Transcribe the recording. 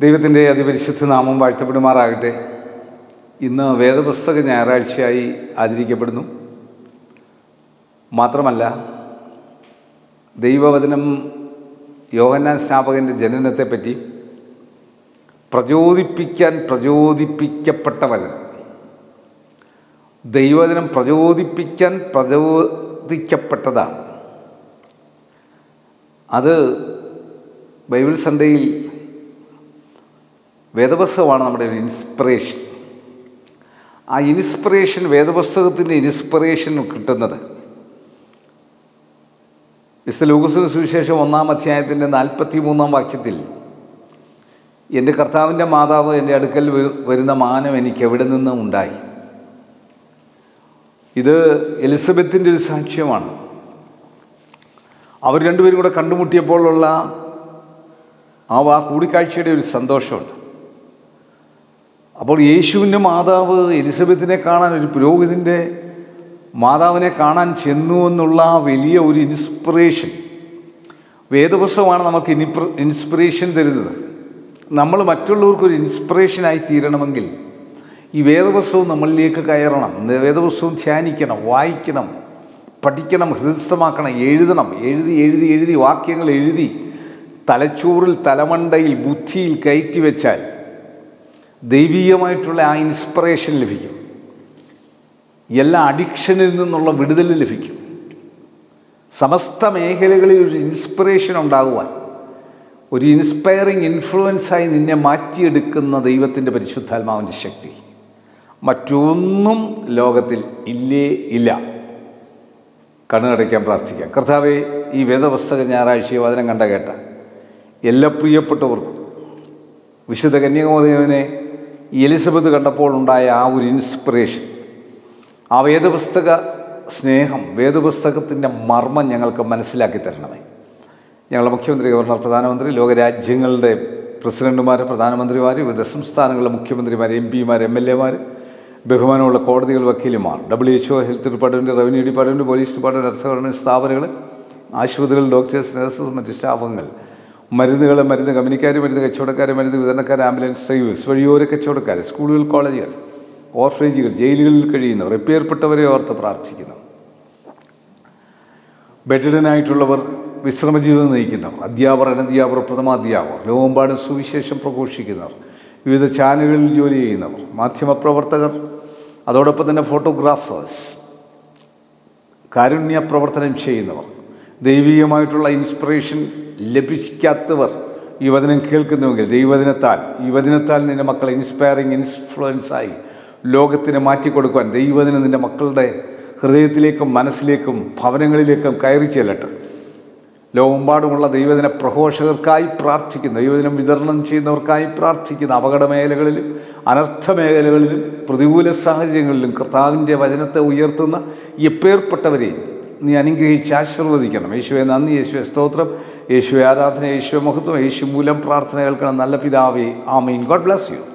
ദൈവത്തിന്റെ അതിപരിശുദ്ധ നാമം വാഴ്ത്തപ്പെടുമാറാകട്ടെ. ഇന്ന് വേദപുസ്തക ഞായറാഴ്ചയായി ആചരിക്കപ്പെടുന്നു. മാത്രമല്ല ദൈവവചനം യോഹന്നാൻ സ്നാപകന്റെ ജനനത്തെപ്പറ്റി പ്രചോദിപ്പിക്കാൻ പ്രചോദിപ്പിക്കപ്പെട്ട വചനം. ദൈവവചനം പ്രചോദിപ്പിക്കാൻ പ്രചോദിക്കപ്പെട്ടതാണ്. അത് ബൈബിൾ സൺഡേയിൽ വേദപുസ്തകമാണ് നമ്മുടെ ഒരു ഇൻസ്പിറേഷൻ ആ ഇൻസ്പിറേഷൻ വേദപുസ്തകത്തിന്റെ ഇൻസ്പിറേഷൻ കിട്ടുന്നത്. വിശുദ്ധ ലൂക്കസിന് സുവിശേഷം ഒന്നാം അധ്യായത്തിന്റെ നാൽപ്പത്തി മൂന്നാം വാക്യത്തിൽ എന്റെ കർത്താവിന്റെ മാതാവ് എന്റെ അടുക്കൽ വരുന്ന മാനം എനിക്ക് എവിടെ നിന്ന് ഉണ്ടായി? ഇത് എലിസബത്തിന്റെ ഒരു സാക്ഷ്യമാണ്. അവർ രണ്ടുപേരും കൂടെ കണ്ടുമുട്ടിയപ്പോഴുള്ള ആ വാ കൂടിക്കാഴ്ചയുടെ ഒരു സന്തോഷമുണ്ട്. അപ്പോൾ യേശുവിന്റെ മാതാവ് എലിസബത്തിനെ കാണാൻ ഒരു പുരോഹിതന്റെ മാതാവിനെ കാണാൻ ചെന്നു എന്നുള്ള വലിയ ഒരു ഇൻസ്പിറേഷൻ. വേദപുസ്തകമാണ് നമുക്ക് ഇനിപ്ര ഇൻസ്പിറേഷൻ തരുന്നത്. നമ്മൾ മറ്റുള്ളവർക്ക് ഒരു ഇൻസ്പിറേഷനായി തീരണമെങ്കിൽ ഈ വേദപുസ്തകം നമ്മളിലേക്ക് കയറണം. വേദപുസ്തകം ധ്യാനിക്കണം വായിക്കണം പഠിക്കണം ഹൃദയസ്ഥമാക്കണം എഴുതണം. എഴുതി എഴുതി എഴുതി വാക്യങ്ങൾ എഴുതി തലച്ചോറിൽ തലമണ്ടയിൽ ബുദ്ധിയിൽ കയറ്റി വെച്ചാൽ ദൈവീയമായിട്ടുള്ള ആ ഇൻസ്പിറേഷൻ ലഭിക്കും. എല്ലാ അഡിക്ഷനിൽ നിന്നുള്ള വിടുതൽ ലഭിക്കും. സമസ്ത മേഖലകളിൽ ഒരു ഇൻസ്പിറേഷൻ ഉണ്ടാകുവാൻ ഒരു ഇൻസ്പയറിങ് ഇൻഫ്ലുവൻസായി നിന്നെ മാറ്റിയെടുക്കുന്ന ദൈവത്തിന്റെ പരിശുദ്ധാത്മാവിന്റെ ശക്തി. മറ്റൊന്നും ലോകത്തിൽ ഇല്ലേ ഇല്ല. കണ്ണുകടയ്ക്കാൻ പ്രാർത്ഥിക്കാം. കർത്താവെ ഈ വേദപുസ്തക ഞായറാഴ്ച വചനം കണ്ട കേട്ട എല്ലാ പ്രിയപ്പെട്ടവർക്കും വിശുദ്ധ കന്യാകുമാരിനെ എലിസബത്ത് കണ്ടപ്പോൾ ഉണ്ടായ ആ ഒരു ഇൻസ്പിറേഷൻ ആ വേദപുസ്തക സ്നേഹം വേദപുസ്തകത്തിന്റെ മർമ്മം ഞങ്ങൾക്ക് മനസ്സിലാക്കി തരണമേ. ഞങ്ങളുടെ മുഖ്യമന്ത്രി ഗവർണർ പ്രധാനമന്ത്രി ലോകരാജ്യങ്ങളുടെ പ്രസിഡന്റുമാർ പ്രധാനമന്ത്രിമാർ വിവിധ സംസ്ഥാനങ്ങളിലെ മുഖ്യമന്ത്രിമാർ എം പിമാർ എം എൽ എമാർ ബഹുമാനമുള്ള കോടതികൾ വക്കീലുമാർ W HO health department revenue department police department അർത്ഥ സ്ഥാപനങ്ങൾ ആശുപത്രികൾ ഡോക്ടേഴ്സ് നഴ്സസ് മറ്റ് സ്റ്റാഫുകൾ മരുന്നുകൾ മരുന്ന് കമ്പനിക്കാർ മരുന്ന് കച്ചവടക്കാർ മരുന്ന് വിതരണക്കാർ ആംബുലൻസ് സർവീസ് വഴിയോര കച്ചവടക്കാർ സ്കൂളുകൾ കോളേജുകൾ ഓർഫനേജുകൾ ജയിലുകളിൽ കഴിയുന്നവർ എപ്പേർപ്പെട്ടവരെ ഓർത്ത് പ്രാർത്ഥിക്കുന്നു. ബെഡിഡനായിട്ടുള്ളവർ വിശ്രമജീവിതം നയിക്കുന്നവർ അധ്യാപകർ അനധ്യാപകർ പ്രഥമാധ്യാപകർ ലോകമ്പാടും സുവിശേഷം പ്രഘോഷിക്കുന്നവർ വിവിധ ചാനലുകളിൽ ജോലി ചെയ്യുന്നവർ മാധ്യമപ്രവർത്തകർ അതോടൊപ്പം തന്നെ ഫോട്ടോഗ്രാഫേഴ്സ് കാരുണ്യ പ്രവർത്തനം ചെയ്യുന്നവർ ദൈവികമായിട്ടുള്ള ഇൻസ്പിറേഷൻ ലഭിക്കാത്തവർ ഈ വചനം കേൾക്കുന്നുവെങ്കിൽ ദൈവദിനത്താൽ ഈ വചനത്താൽ നിന്റെ മക്കളെ ഇൻസ്പയറിങ് ഇൻഫ്ലുവൻസായി ലോകത്തിന് മാറ്റിക്കൊടുക്കുവാൻ ദൈവദിനം നിന്റെ മക്കളുടെ ഹൃദയത്തിലേക്കും മനസ്സിലേക്കും ഭവനങ്ങളിലേക്കും കയറി ചെല്ലട്ടെ. ലോകമെമ്പാടുമുള്ള ദൈവദിന പ്രഘോഷകർക്കായി പ്രാർത്ഥിക്കുന്നു. ദൈവദിനം വിതരണം ചെയ്യുന്നവർക്കായി പ്രാർത്ഥിക്കുന്നു. അപകട മേഖലകളിലും അനർത്ഥ മേഖലകളിലും പ്രതികൂല സാഹചര്യങ്ങളിലും കർത്താവിന്റെ വചനത്തെ ഉയർത്തുന്ന എപ്പേർപ്പെട്ടവരെയും നീ അനുഗ്രഹിച്ച് ആശീർവദിക്കണം. യേശുവെ നന്ദി. യേശുവെ സ്തോത്രം. യേശുവെ ആരാധന. യേശുവെ മഹത്വം. യേശു മൂലം പ്രാർത്ഥന കേൾക്കണം. നല്ല പിതാവേ. ആമീൻ. God bless you.